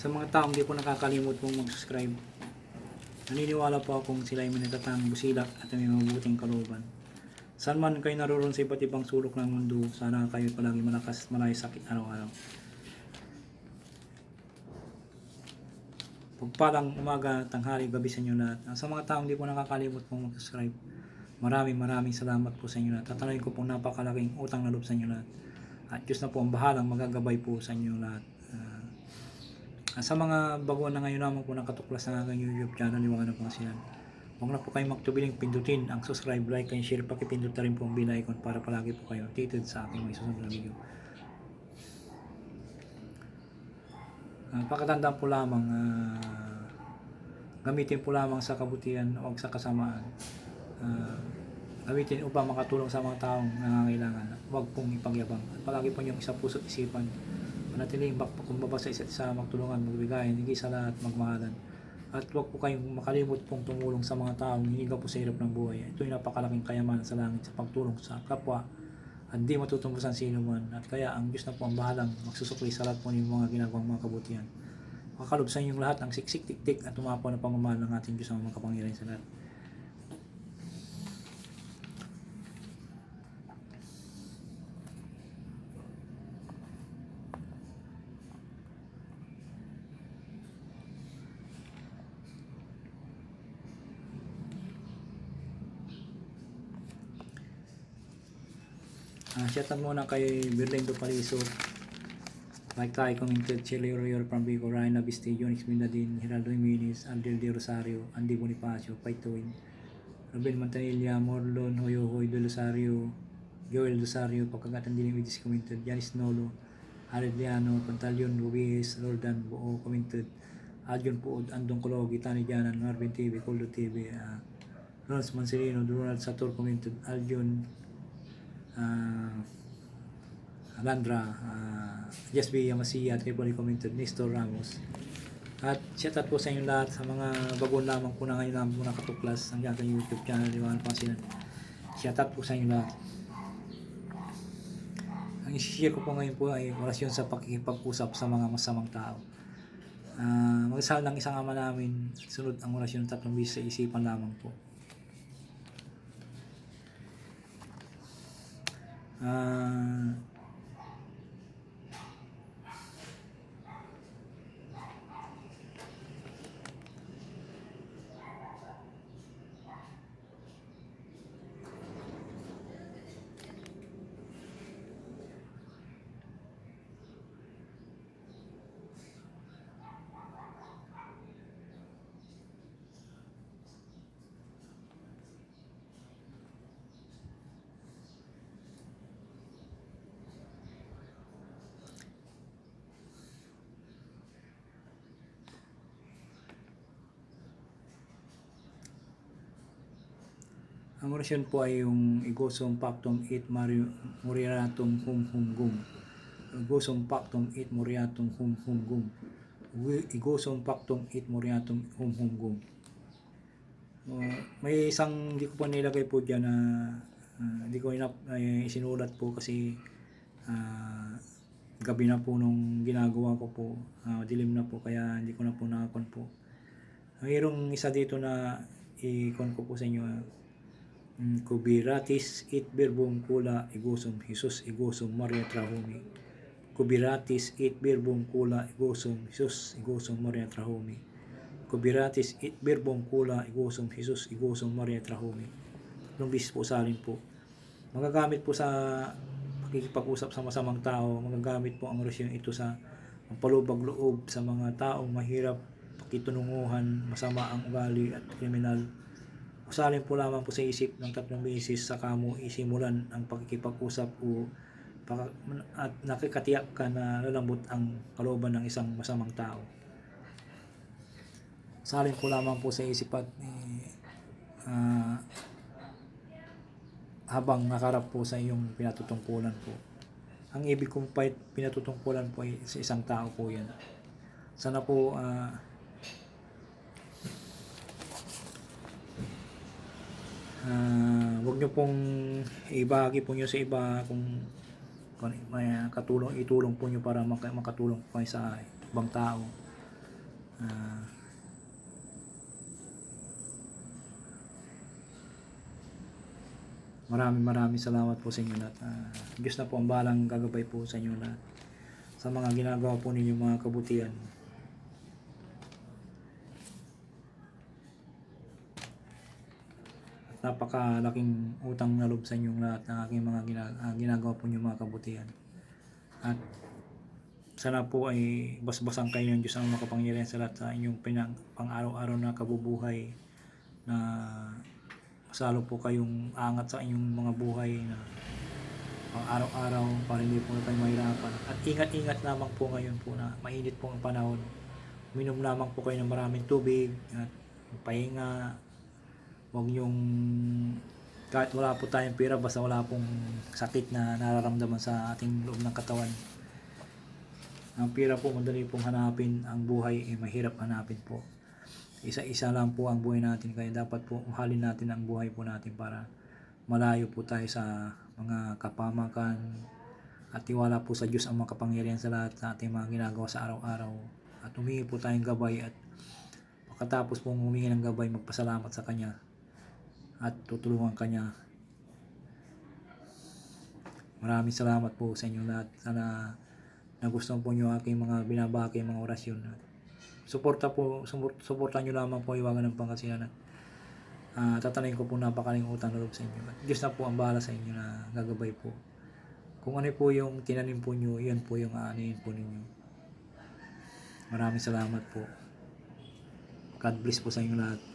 Sa mga taong di po nakakalimot pong mag-subscribe, naniniwala po akong sila ay manitatang busilak at may mabuting kalooban. Saan man kayo naroon sa iba't ibang sulok ng mundo, sana kayo palagi malakas at malay sakit araw-araw. Pagpalang umaga, tanghali, gabi sa inyo lahat. Sa mga taong di po nakakalimot pong mag-subscribe, maraming maraming salamat po sa inyo lahat. Tatanungin ko pong napakalaking utang na loob sa inyo lahat. At Diyos na po ang bahalang magagabay po sa inyo lahat. Sa mga baguhan na ngayon naman po nakatuklas sa aking YouTube channel, Liwanag ng Pangasinan. Huwag na po kayong magtubiling pindutin ang subscribe, like, and share. Pakipindot na rin po ang bell icon para palagi po kayo updated sa aking may susunod na video. Uh, pakatandaan po lamang, ah, gamitin po lamang sa kabutihan o sa kasamaan. Ah, gamitin upang makatulong sa mga taong nangangailangan. Huwag pong ipagyabang. At palagi po niyong isa puso at isipan. Manatiling bak kumbaba sa isa't isa, magtulungan, magbigayan, hindi sa lahat, magmahalan. At huwag po kayong makalimot pong tumulong sa mga taong hinigaw po sa hirap ng buhay. Ito ay napakalaking kayamanan sa langit sa pagtulong sa kapwa at di matutumbusan sino man. At kaya ang Diyos na po ang bahalang magsusukli sa lahat po ng mga ginagawang mga kabutihan. Makakalob sa inyong lahat ang siksik tiktik at tumapo na pangmamahal ng ating Diyos ang mga kapangyarihan sa lahat. Ah, shout out muna kay Berlindo Paliso. Mike Tay commented, Chile Royal from Vico, Ryan Abistillo, Nix Mindadin, Geraldo Jimenez, Andel De Rosario, Andy Bonifacio, Paitoin, Ruben Mantanilla, Morlon, Hoyohoy, De Rosario, Joel Rosario, Pagkagatan din Vidis commented, Yanis Nolo, Jared Liano, Pantalion Ruiz, Roldan Buo commented, Adjon Puod, Andong Kologi, Tani Janan, Marvin TV, Coldo TV, uh, Ronald Mancerino, Donald Sator commented, Aljon, uh, Alandra, uh, Jasby Yamasiya, Tripoli commented, Nestor Ramos. At shout out po sa inyo lahat sa mga bagon lamang po na ngayon lamang po nakatuklas ang aking YouTube channel, Liwanag Pangasinan. Shout out po sa inyo lahat. Ang isi-share ko po ngayon po ay orasyon sa pakikipag-usap sa mga masamang tao. Uh, magsal ng isang ama namin, sunod ang orasyon ng tatlong bis sa isipan lamang po. 아, Ang orasyon po ay yung igosum pactum et moriatum hum hum. Igosum pactum et moriatum hum hum gum. Igosum pactum et moriatum hum hum. Uh, may isang hindi ko po nilagay po dyan na uh, hindi ko inap, ay isinulat po kasi ah, gabi na po nung ginagawa ko po ah, dilim na po kaya hindi ko na po nakakon po mayroong isa dito na i-con ko po sa inyo Kubiratis it birbum kula igusum Jesus igusum Maria Trahumi. Kubiratis it birbum kula igusum Jesus igusum Maria Trahumi. Kubiratis it birbum kula igusum Jesus igusum Maria Trahumi. Tatlong bis po sa alin po. Magagamit po sa pakikipag-usap sa masamang tao, magagamit po ang orasyon ito sa ang palubag loob sa mga taong mahirap, pakitununguhan, masama ang ugali at kriminal Usalin po lamang po sa isip ng tatlong beses sa kamo isimulan ang pagkikipag-usap o at nakikatiyak ka na lalambot ang kalooban ng isang masamang tao. Salin po lamang po sa isip at eh, ah, habang nakarap po sa iyong pinatutungkulan po. Ang ibig kong pinatutungkulan po ay sa isang tao po yan. Sana po ah, Ah, wag niyo pong ibahagi po niyo sa iba kung kung may katulong itulong po niyo para maka- makatulong po sa ibang tao. Ah, maraming maraming salamat po sa inyo lahat. Ah, Diyos na po ang balang gagabay po sa inyo lahat. Sa mga ginagawa po ninyo mga kabutihan. Napakalaking utang na loob sa inyong lahat ng aking mga gina- ah, ginagawa po ninyo mga kabutihan. At sana po ay basbasan kayo ng Diyos ang makapangyarihan sa lahat sa inyong pinang, pang-araw-araw na kabubuhay na masalo po kayong angat sa inyong mga buhay na pang araw-araw para hindi po kayo mahirapan. At ingat-ingat lamang po ngayon po na mainit po ang panahon. Minom lamang po kayo ng maraming tubig at pahinga. Huwag yung kahit wala po tayong pera basta wala pong sakit na nararamdaman sa ating loob ng katawan. Ang pera po madali pong hanapin, ang buhay ay mahirap hanapin po. Isa-isa lang po ang buhay natin kaya dapat po mahalin natin ang buhay po natin para malayo po tayo sa mga kapamakan at tiwala po sa Diyos ang makapangyarihan sa lahat sa ating mga ginagawa sa araw-araw at humingi po tayong gabay at pagkatapos pong humingi ng gabay magpasalamat sa Kanya at tutulungan Kanya maraming salamat po sa inyo lahat sana nagustuhan po nyo aking mga binabaki mga orasyon suporta po sumur- suportahan nyo lamang po iwagan ng pangasinan at Ah, tatanayin ko po napakaling utang loob sa inyo. At Diyos na po ang bahala sa inyo na gagabay po. Kung ano po yung tinanim po nyo, yan po yung aanihin po ninyo. Maraming salamat po. God bless po sa inyo lahat.